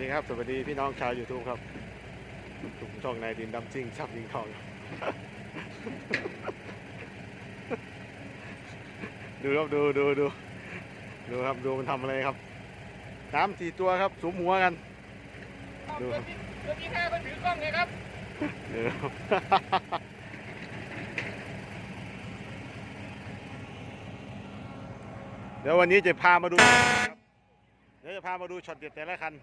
ดีครับ สวัสดีพี่น้องชาวยูทูบครับถุงช่องนายดินดำซิ่งชับยิงทอง ดูครับดูดูดูดูครับดูมันทำอะไรครับสามสี่ตัวครับสุมหัวกัน ดูครับเมื่อกี้แค่มันถือกล้องไงครับเดี๋ยวครับเดี๋ยววันนี้จะพามาดูครับเดี๋ยวจะพามาดูช็อตเด็ดแต่ละคัน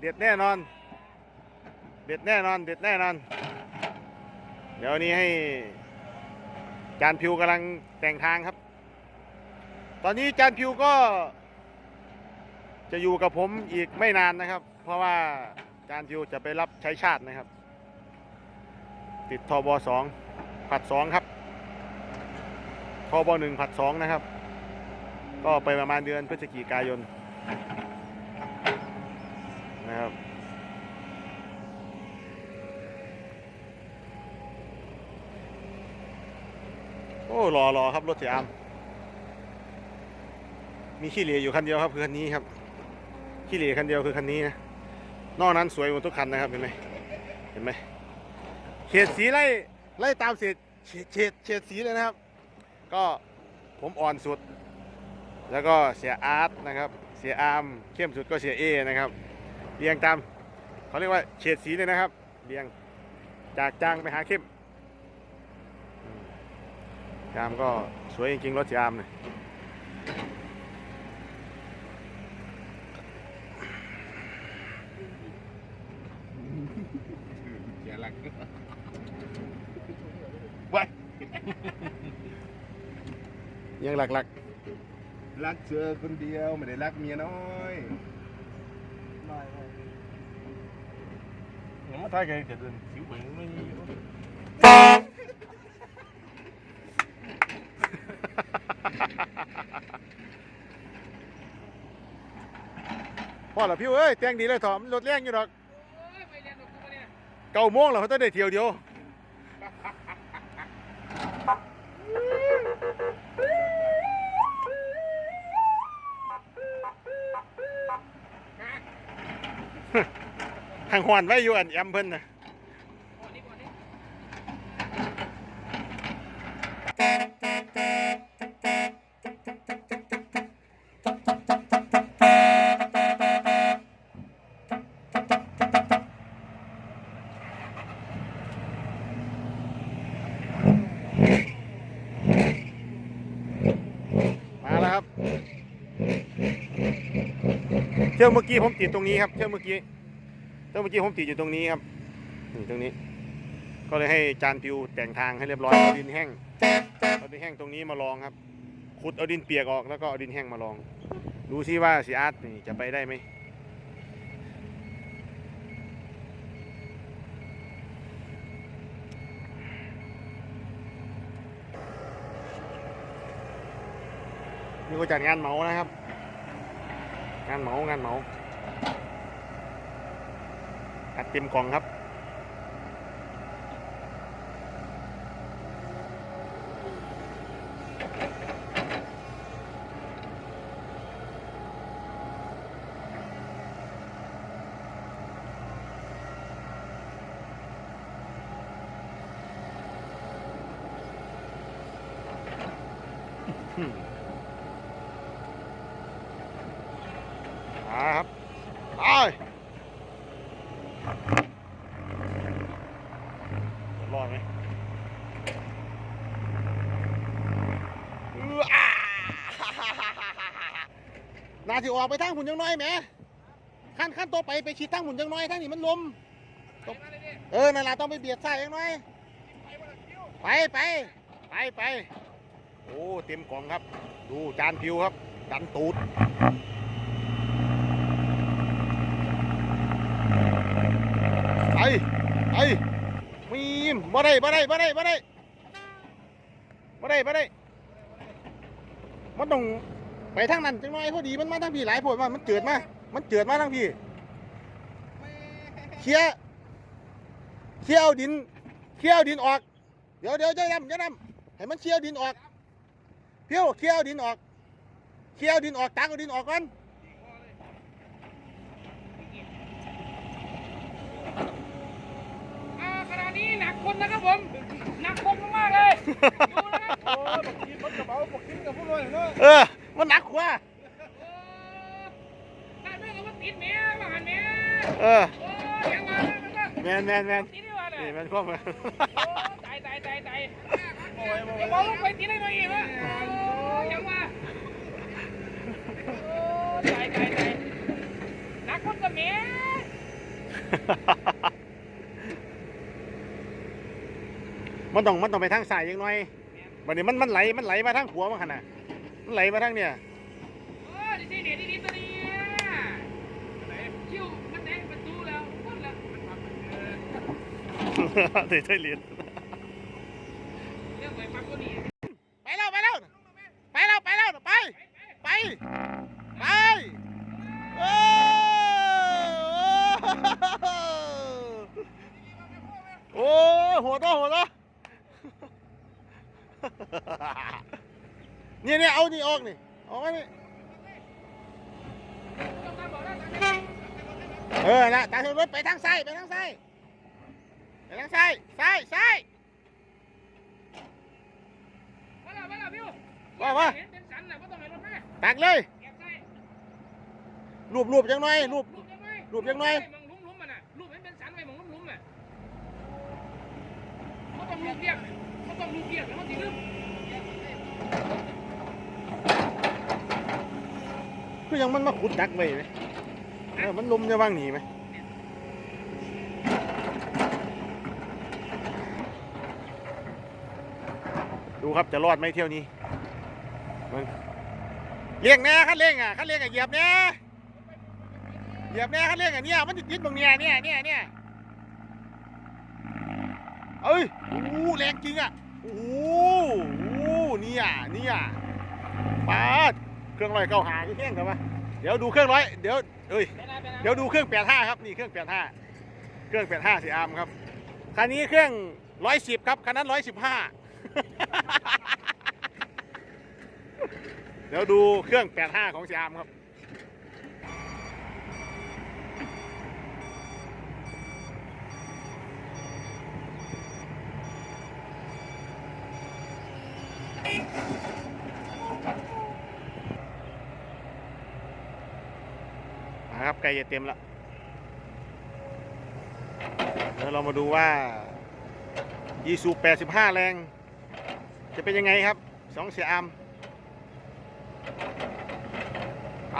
เด็ดแน่นอน เด็ดแน่นอน เด็ดแน่นอน เดี๋ยวนนี้ให้จานพิวกำลังแต่งทางครับ ตอนนี้จานพิวก็ จะอยู่กับผมอีกไม่นานนะครับ เพราะว่าจานพิวจะไปรับใช้ชาตินะครับ ติดทบสองผัดสองครับทบหนึ่งผัดสองนะครับ ก็ไปประมาณเดือนพฤศจิกายนนะครับ โอ้รอรอครับรถเสียอามมีขี้เหร่อยู่คันเดียวครับคือคันนี้ครับขี้เหร่คันเดียวคือคันนี้นะนอกนั้นสวยหมดทุกคันนะครับเห็นไหมเห็นไหมเฉดสีไล่ไล่ตามเฉดเฉดเฉดเฉดสีเลยนะครับ ก็ผมอ่อนสุด แล้วก็เสียอาร์ตนะครับ เสียอาร์มเข้มสุดก็เสียเอนะครับเรียงตามเขาเรียกว่าเฉดสีเลยนะครับเรียงจากจางไปหาเข้ม จามก็สวยจริงๆรถยามเนี่ยเสียหลักยังหลักรักเธอคนเดียวไม่ได้รักเมียน้อยไม่ไม่ยังไม่ทายกันเกิดเป็นสิวเหม่งไม่มี ๆ พ่อเหรอพี่เอ้ยแต่งดีเลยถอมรถแรงอยู่ดอกไม่เรียนกับกูมาเนี่ยเก้าโมงแล้วเขาต้องได้เที่ยวเดียวห่างหวนไว้อยู่อันแอมเพิ่นนะ เชือกเมื่อกี้ผมติดตรงนี้ครับเชือกเมื่อกี้เชือกเมื่อกี้ผมติดอยู่ตรงนี้ครับนี่ตรงนี้ ก็เลยให้จานปิวแต่งทางให้เรียบร้อยเอาดินแห้งเอาดินแห้งตรงนี้มาลองครับขุดเอาดินเปียกออกแล้วก็เอาดินแห้งมาลอง ดูซิว่าสีอาร์ตนี่จะไปได้ไหมนี่ก็จัดงานเหมานะครับ งานเหมางานเหมาอัดเต็มกล่องครับ มาครับไปรอดไหมอื้ออ่านาสิออกไปทางหุ่นยังน้อยแหมขั้นขั้นตัวไปไปขีดทางหุ่นยังน้อยทางนี้มันลมไปมาเลยดิเออนั่นแหละต้องไปเบียดซ้ายยังน้อยไปมาเลยคิวไปไปไปไปโอ้เต็มกล่องครับ ดูจานพิวครับดันตูดไปไป มบ่ได้บ่ได้บ่ได้บ่ได้บ่ได้บ่ได้มันต้องไปทางนั้นจังหน่อยพอดีมันมาทางพี่หลายพวดว่ามันเกิดมา มันเกิดมาทางพี่เคลียเคลียร์เอาดินเคลียร์เอาดินออก เดี๋ยวเดี๋ยวจะดำจะดำให้มันเคลียร์ดินออกเพี้ยวเคลียร์ดินออกเคลียร์ดินออกตักเอาดินออกก่อน ห นักคนนะครับผมหนักคนมากๆเลยดูนะครับโอ้ยบอกกินมันกระเป๋าบอกกินกับพวกเราเนาะเออ มันหนักกว่าโอ้ได้เรื่องเอามาติดแม่มาหันแม่เออโอ้ยยังมายังมาแมนแมนแมนติดดีกว่าเนี่ยนี่แมนข้อมาโอ้ตายตายตายตายโอ้ยโอ้ยเดี๋ยวบอกลูกไปติดได้หน่อยอีกวะโอ้ยังมาโอ้ตายตายตายหนักคนกับแม่ มันต้องมันต้องไปทางสายยังหน่อยวันนี้มันมันไหลมันไหลมาทางขัวมาขนาดมันไหลมาทางเนี่ยโอ้ดีดีดีดีตัวนี้คิวมันแดงประตูแล้วพ้นแล้วเดี๋ยวใช่เหรียญเรื่องไปปั๊บตัวนี้ไปแล้วไปแล้วไปแล้วไปแล้วไปไปไปโอ้โอ้หัวโตหัวโต เนี่ยเนี่ยเอานี่ออกนี่ออกมานี่เออนะตาเธอรถไปทางซ้ายไปทางซ้ายไปทางซ้ายซ้ายซ้ายมาแล้วมาแล้วพี่ว่าว่าเห็นเป็นสันน่ะก็ต้องให้รถมาตักเลยแอบใส่รูปรูปจังหน่อยรูปรูปยังไงรูปยังไงมองลุ้มลุ้มมันน่ะรูปเห็นเป็นสันไว้มองลุ้มลุ้มอะเขาต้องรูปเรียกเขาต้องรูปเรียกแล้วเขาตีลืม คือยังมันมาขุดดักไว้ไหมเออมันลมจะว่างหนีไหมดูครับจะรอดไหมเที่ยวนี้มึงเลี้ยงแน่คันเลี้ยงอะคันเลี้ยงอะเหยียบแน่เหยียบแน่คันเลี้ยงอะเนี่ยมันจะติดตรงเนี้ยเนี่ยเนี่ยเนี่ยเอ้ยโอ้แรงจริงอะโอ้ เนี่ยเนี่ยปาดเครื่องร้อยเก้าหาที่เที่ยงกันปะเดี๋ยวดูเครื่องร้อยเดี๋ยวเอ้ยเดี๋ยวดูเครื่องแปดห้าครับนี่เครื่องแปดห้าเครื่องแปดห้าสีอามครับคันนี้เครื่องร้อยสิบครับคันนั้นร้อยสิบห้าเดี๋ยวดูเครื่องแปดห้าของสีอามครับ ใกล้จะเต็มแล้วเดี๋ยวเรามาดูว่ายีสู85 แรง จะเป็นยังไงครับสองเสียอามไป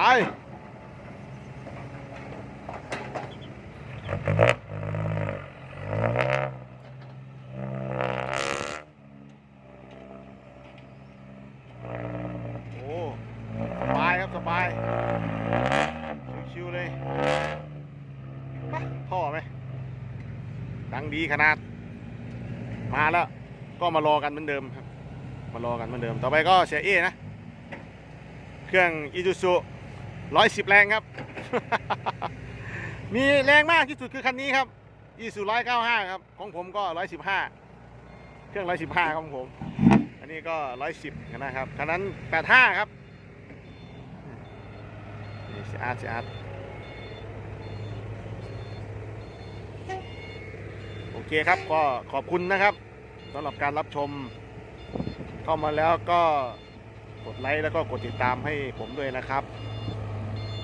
โอ้สบายครับสบาย ชิวๆเลยไปท่อไหม ดังดีขนาด มาแล้วก็มารอกันเหมือนเดิมครับ มารอกันเหมือนเดิม ต่อไปก็เสียเอนะ เครื่องอีซูซุร้อยสิบแรงครับ มีแรงมากที่สุดคือคันนี้ครับอีซูร้อยเก้าห้าครับ ของผมก็ร้อยสิบห้าเครื่องร้อยสิบห้าของผม อันนี้ก็ร้อยสิบนะครับคันนั้นแปดห้าครับนี่เสียอาร์เสียอาร์ต โอ เคครับก็ขอบคุณนะครับสำหรับการรับชม เข้ามาแล้วก็กดไลค์แล้วก็กดติดตามให้ผมด้วยนะครับ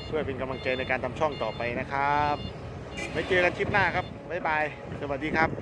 เพื่อเป็นกำลังใจในการทำช่องต่อไปนะครับไว้เจอกันคลิปหน้าครับบ๊ายบาย สวัสดีครับ